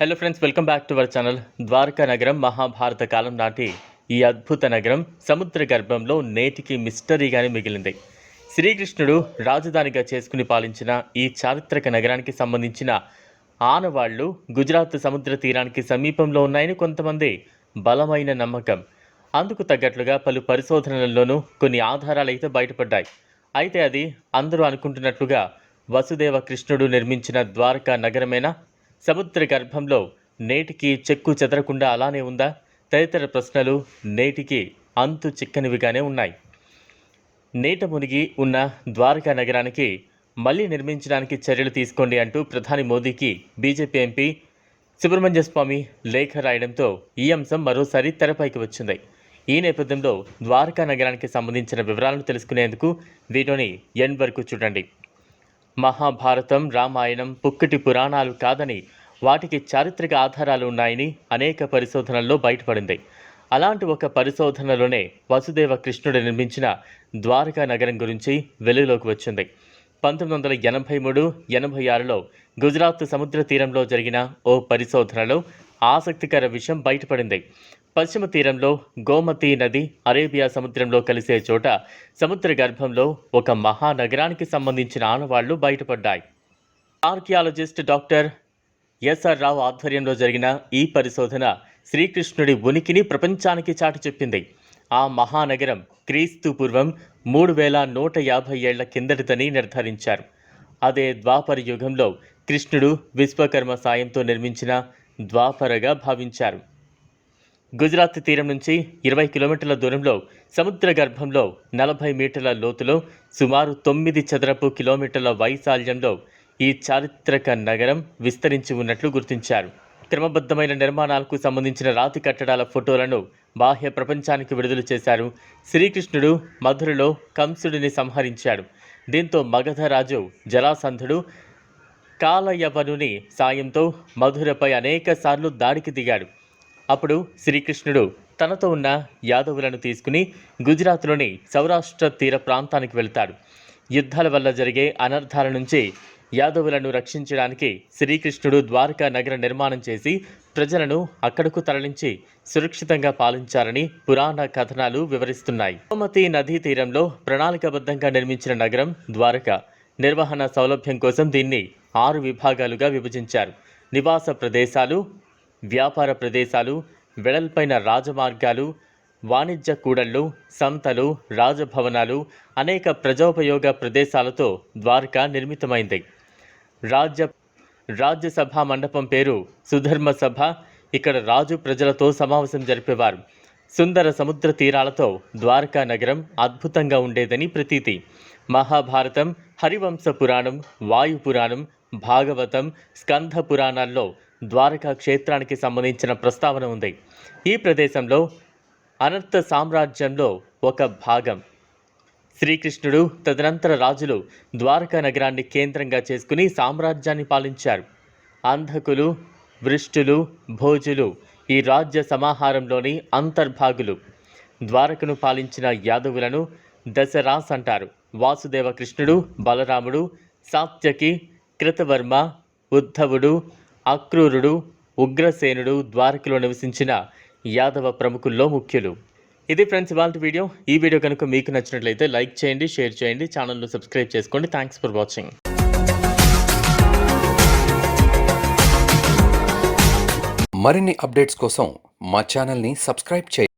Hello friends welcome back to our channel Dwaraka నగరం మహాభారత కాలం నాటి ఈ అద్భుత నగరం సముద్ర గర్భంలో నేటికి మిస్టరీగానే మిగిలింది. శ్రీకృష్ణుడు రాజధానిగా చేసుకుని పాలించిన ఈ చారిత్రక నగరానికి సంబంధించిన ఆనవాళ్ళు గుజరాత్ సముద్ర తీరానికి సమీపంలో ఉన్నాయని కొంతమంది బలమైన నమ్మకం. అందుకు తగ్గట్లుగా పలు పరిశోధనల్లోనూ కొన్ని ఆధారాలు అయితే బయటపడ్డాయి. అయితే అది అందరూ అనుకుంటున్నట్లుగా వసుదేవ కృష్ణుడు నిర్మించిన ద్వారకా నగరమేనా? సముద్ర గర్భంలో నేటికి చెక్కు చెదరకుండా అలానే ఉందా? తదితర ప్రశ్నలు నేటికి అంతు చిక్కనివిగానే ఉన్నాయి. నేట మునిగి ఉన్న ద్వారకా నగరానికి మళ్ళీ నిర్మించడానికి చర్యలు తీసుకోండి అంటూ ప్రధాని మోదీకి బీజేపీ ఎంపీ సుబ్రహ్మణ్య స్వామి లేఖ రాయడంతో ఈ అంశం మరోసారి తెరపైకి వచ్చింది. ఈ నేపథ్యంలో ద్వారకా నగరానికి సంబంధించిన వివరాలను తెలుసుకునేందుకు వీడియోని ఎన్ వరకు చూడండి. మహాభారతం రామాయణం పుక్కటి పురాణాలు కాదని వాటికి చారిత్రక ఆధారాలు ఉన్నాయని అనేక పరిశోధనల్లో బయటపడింది. అలాంటి ఒక పరిశోధనలోనే వసుదేవ కృష్ణుడు నిర్మించిన ద్వారకా నగరం గురించి వెలుగులోకి వచ్చింది. పంతొమ్మిది వందల ఎనభై మూడు ఎనభై ఆరులో గుజరాత్ సముద్ర తీరంలో జరిగిన ఓ పరిశోధనలో ఆసక్తికర విషయం బయటపడింది. పశ్చిమ తీరంలో గోమతి నది అరేబియా సముద్రంలో కలిసే చోట సముద్ర గర్భంలో ఒక మహానగరానికి సంబంధించిన ఆనవాళ్ళు బయటపడ్డాయి. ఆర్కియాలజిస్ట్ డాక్టర్ ఎస్ఆర్ రావు ఆధ్వర్యంలో జరిగిన ఈ పరిశోధన శ్రీకృష్ణుడి ఉనికిని ప్రపంచానికి చాటి చెప్పింది. ఆ మహానగరం క్రీస్తు పూర్వం మూడు వేల నూట యాభై ఏళ్ళ కిందటిదని నిర్ధారించారు. అదే ద్వాపర యుగంలో కృష్ణుడు విశ్వకర్మ సాయంతో నిర్మించిన ద్వాపరగా భావించారు. గుజరాత్ తీరం నుంచి ఇరవై కిలోమీటర్ల దూరంలో సముద్ర గర్భంలో నలభై మీటర్ల లోతులో సుమారు తొమ్మిది చదరపు కిలోమీటర్ల వైశాల్యంలో ఈ చారిత్రక నగరం విస్తరించి ఉన్నట్లు గుర్తించారు. క్రమబద్ధమైన నిర్మాణాలకు సంబంధించిన రాతి కట్టడాల ఫోటోలను బాహ్య ప్రపంచానికి విడుదల చేశారు శ్రీకృష్ణుడు మధురలో కంసుడిని సంహరించాడు. దీంతో మగధరాజు జలాసంధుడు జరాసంధుడు కాలయవనుని సాయంతో మధురపై అనేక సార్లు దాడికి దిగాడు. అప్పుడు శ్రీకృష్ణుడు తనతో ఉన్న యాదవులను తీసుకుని గుజరాత్లోని సౌరాష్ట్ర తీర ప్రాంతానికి వెళ్తాడు. యుద్ధాల వల్ల జరిగే అనర్థాల నుంచి యాదవులను రక్షించడానికి శ్రీకృష్ణుడు ద్వారకా నగర నిర్మాణం చేసి ప్రజలను అక్కడకు తరలించి సురక్షితంగా పాలించారని పురాణ కథనాలు వివరిస్తున్నాయి. గోమతి నదీ తీరంలో ప్రణాళికాబద్ధంగా నిర్మించిన నగరం ద్వారక. నిర్వహణ సౌలభ్యం కోసం దీన్ని ఆరు విభాగాలుగా విభజించారు. నివాస ప్రదేశాలు వ్యాపార ప్రదేశాలు వెడల్పైన రాజమార్గాలు వాణిజ్య కూడళ్ళు సంతలు రాజభవనాలు అనేక ప్రజోపయోగ ప్రదేశాలతో ద్వారక నిర్మితమైంది. రాజ్య రాజ్యసభ మండపం పేరు సుధర్మ సభ ఇక్కడ రాజు ప్రజలతో సమావేశం జరిపేవారు. సుందర సముద్ర తీరాలతో ద్వారకా నగరం అద్భుతంగా ఉండేదని ప్రతీతి. మహాభారతం హరివంశ పురాణం వాయు పురాణం భాగవతం స్కంధ పురాణాల్లో ద్వారకా క్షేత్రానికి సంబంధించిన ప్రస్తావన ఉంది. ఈ ప్రదేశంలో అనంత సామ్రాజ్యంలో ఒక భాగం. శ్రీకృష్ణుడు తదనంతర రాజులు ద్వారకా నగరాన్ని కేంద్రంగా చేసుకుని సామ్రాజ్యాన్ని పాలించారు. అంధకులు వృష్టులు భోజులు ఈ రాజ్య సమాహారంలోని అంతర్భాగులు. ద్వారకను పాలించిన యాదవులను దశరాస్ అంటారు. వాసుదేవ కృష్ణుడు బలరాముడు సాత్యకి కృతవర్మ ఉద్ధవుడు అక్రూరుడు ఉగ్రసేనుడు ద్వారకలో నివసించిన యాదవ ప్రముఖుల్లో ముఖ్యులు. ఇది ఫ్రెండ్స్ ఇవాళ వీడియో. ఈ వీడియో కనుక మీకు నచ్చినట్లయితే లైక్ చేయండి షేర్ చేయండి ఛానల్ను సబ్స్క్రైబ్ చేసుకోండి. థ్యాంక్స్ ఫర్ వాచింగ్ మరిన్ని అప్డేట్స్ కోసం మా ఛానల్ని సబ్స్క్రైబ్ చేయండి.